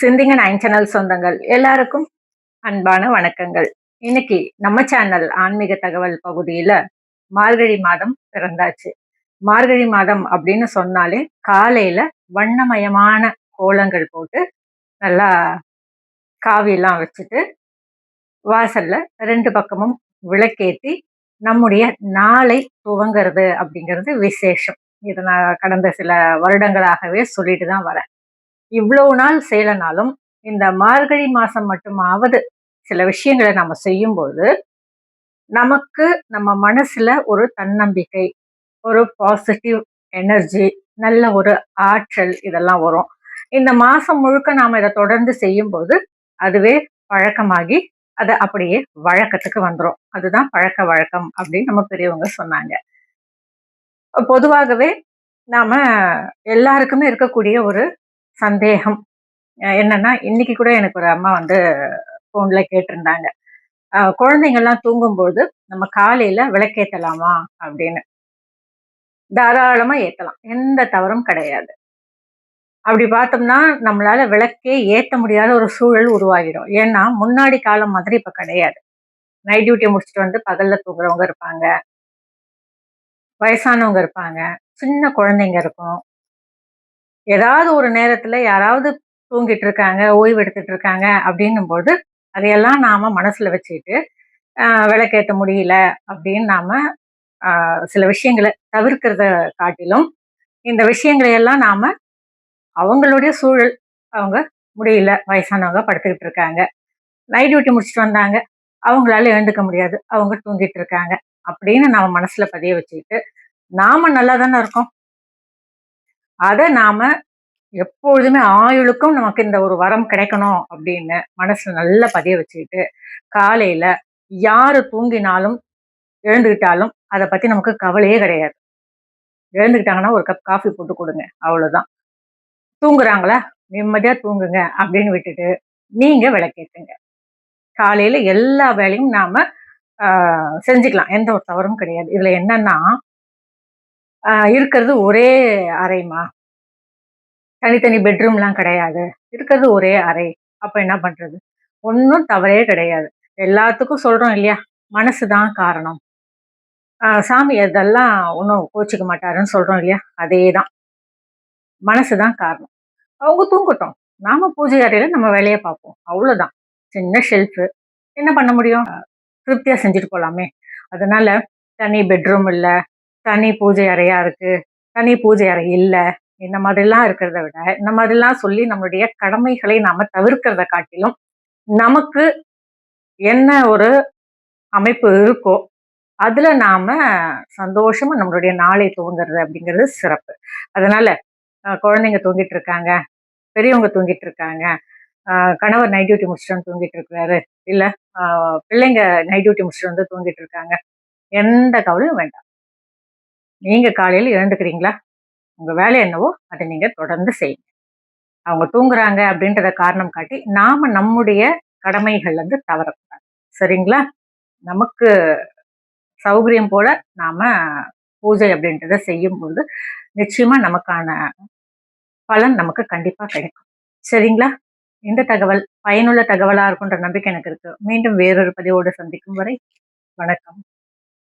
சிந்திங்க nine channel சொந்தங்கள். எல்லாருக்கும் அன்பான வணக்கங்கள். இன்னைக்கு நம்ம சேனல் ஆன்மீக தகவல் பகுதியில மார்கழி மாதம் பிறந்தாச்சு. மார்கழி மாதம் அப்படின்னு சொன்னாலே காலையில வண்ணமயமான கோலங்கள் போட்டு நல்லா காவியெல்லாம் வச்சுட்டு வாசல்ல ரெண்டு பக்கமும் விளக்கேற்றி நம்முடைய நாளை துவங்கிறது அப்படிங்கிறது விசேஷம். இதை நான் கடந்த சில வருடங்களாகவே சொல்லிட்டு தான் வரேன். இவ்வளவு நாள் செய்யலனாலும் இந்த மார்கழி மாசம் மட்டுமாவது சில விஷயங்களை நம்ம செய்யும்போது நமக்கு நம்ம மனசுல ஒரு தன்னம்பிக்கை ஒரு பாசிட்டிவ் எனர்ஜி நல்ல ஒரு ஆற்றல் இதெல்லாம் வரும். இந்த மாசம் முழுக்க நாம் இதை தொடர்ந்து செய்யும்போது அதுவே பழக்கமாகி அது அப்படியே வழக்கத்துக்கு வந்துடும் அதுதான் பழக்க வழக்கம் அப்படின்னு நம்ம பெரியவங்க சொன்னாங்க. பொதுவாகவே நாம எல்லாருக்குமே இருக்கக்கூடிய ஒரு சந்தேகம். என்னன்னா இன்னைக்கு கூட எனக்கு ஒரு அம்மா வந்து ஃபோனில் கேட்டிருந்தாங்க. குழந்தைங்கள்லாம் தூங்கும்போது நம்ம காலையில விளக்கேற்றலாமா அப்படின்னு. தாராளமா ஏற்றலாம் எந்த தவறும் கிடையாது. அப்படி பார்த்தோம்னா நம்மளால விளக்கே ஏற்ற முடியாத ஒரு சூழல் உருவாகிடும். ஏன்னா முன்னாடி காலம் மாதிரி இப்போ கிடையாது. நைட் டியூட்டி முடிச்சுட்டு வந்து பகல்ல தூங்குறவங்க இருப்பாங்க. வயசானவங்க இருப்பாங்க. சின்ன குழந்தைங்க இருக்கும். ஏதாவது ஒரு நேரத்துல யாராவது தூங்கிட்டு இருக்காங்க ஓய்வு எடுத்துட்டு இருக்காங்க அப்படின்னும் போது அதையெல்லாம் நாம மனசுல வச்சுக்கிட்டு விளக்கேற்ற முடியல அப்படின்னு நாம சில விஷயங்களை தவிர்க்கிறத காட்டிலும் இந்த விஷயங்களை எல்லாம் நாம அவங்களுடைய சூழல் அவங்க முடியல வயசானவங்க படுத்துக்கிட்டு இருக்காங்க நைட் டியூட்டி முடிச்சுட்டு வந்தாங்க அவங்களால எழுந்துக்க முடியாது அவங்க தூங்கிட்டு இருக்காங்க அப்படின்னு நாம மனசுல பதிய வச்சுக்கிட்டு நாம நல்லா தானே இருக்கோம். அதை நாம எப்பொழுதுமே ஆயுளுக்கும் நமக்கு இந்த ஒரு வரம் கிடைக்கணும் அப்படின்னு மனசுல நல்லா பதிய வச்சுக்கிட்டு காலையில யாரு தூங்கினாலும் எழுந்துக்கிட்டாலும் அதை பத்தி நமக்கு கவலையே கிடையாது. எழுந்துக்கிட்டாங்கன்னா ஒரு கப் காஃபி போட்டு கொடுங்க அவ்வளவுதான். தூங்குறாங்களா? நிம்மதியா தூங்குங்க அப்படின்னு விட்டுட்டு நீங்க விளக்கேற்றுங்க காலையில எல்லா வேலையும் நாம செஞ்சுக்கலாம். எந்த ஒரு தவறும் கிடையாது. இதுல என்னன்னா இருக்கிறது ஒரே அறைமா தனித்தனி பெட்ரூம்லாம் கிடையாது. இருக்கிறது ஒரே அறை. அப்போ என்ன பண்ணுறது ஒன்றும் தவறே கிடையாது. எல்லாத்துக்கும் சொல்கிறோம் இல்லையா? மனசு தான் காரணம். சாமி அதெல்லாம் ஒன்றும் கோச்சிக்க மாட்டாருன்னு சொல்கிறோம் இல்லையா? அதே தான். மனசு தான் காரணம். அவங்க தூங்கட்டும். நாம பூஜை அறையில் நம்ம வேலையை பார்ப்போம். அவ்வளோதான் சின்ன ஷெல்ஃபு என்ன பண்ண முடியும்? திருப்தியாக செஞ்சுட்டு போகலாமே அதனால தனி பெட்ரூம் இல்லை. தனி பூஜை அறையா இருக்கு. தனி பூஜை அறை இல்லை. இந்த மாதிரிலாம் இருக்கிறத விட இந்த மாதிரிலாம் சொல்லி நம்மளுடைய கடமைகளை நாம தவிர்க்கிறத காட்டிலும் நமக்கு என்ன ஒரு அமைப்பு இருக்கோ அதுல நாம சந்தோஷமா நம்மளுடைய நாளை தூங்குறது அப்படிங்கிறது சிறப்பு. அதனால குழந்தைங்க தூங்கிட்டு இருக்காங்க பெரியவங்க தூங்கிட்டு இருக்காங்க கணவர் நைட் டியூட்டி முடிச்சுட்டு வந்து தூங்கிட்டு இருக்கிறாரு இல்லை பிள்ளைங்க நைட் டியூட்டி முடிச்சுட்டு வந்து தூங்கிட்டு இருக்காங்க எந்த கவலையும் வேண்டாம். நீங்க காலையில் எழுந்துக்கிறீங்களா? உங்க வேலை என்னவோ அதை நீங்க தொடர்ந்து செய்யுங்க. அவங்க தூங்குறாங்க அப்படின்றத காரணம் காட்டி நாம நம்முடைய கடமைகள்லேருந்து வந்து தவறக்கூடாது. சரிங்களா? நமக்கு சௌகரியம் போல நாம பூஜை அப்படின்றத செய்யும்போது நிச்சயமாக நிச்சயமா நமக்கான பலன் நமக்கு கண்டிப்பா கிடைக்கும். சரிங்களா? இந்த தகவல் பயனுள்ள தகவலா இருக்குன்ற நம்பிக்கை எனக்கு இருக்கு. மீண்டும் வேறொரு பதிவோடு சந்திக்கும் வரை வணக்கம்.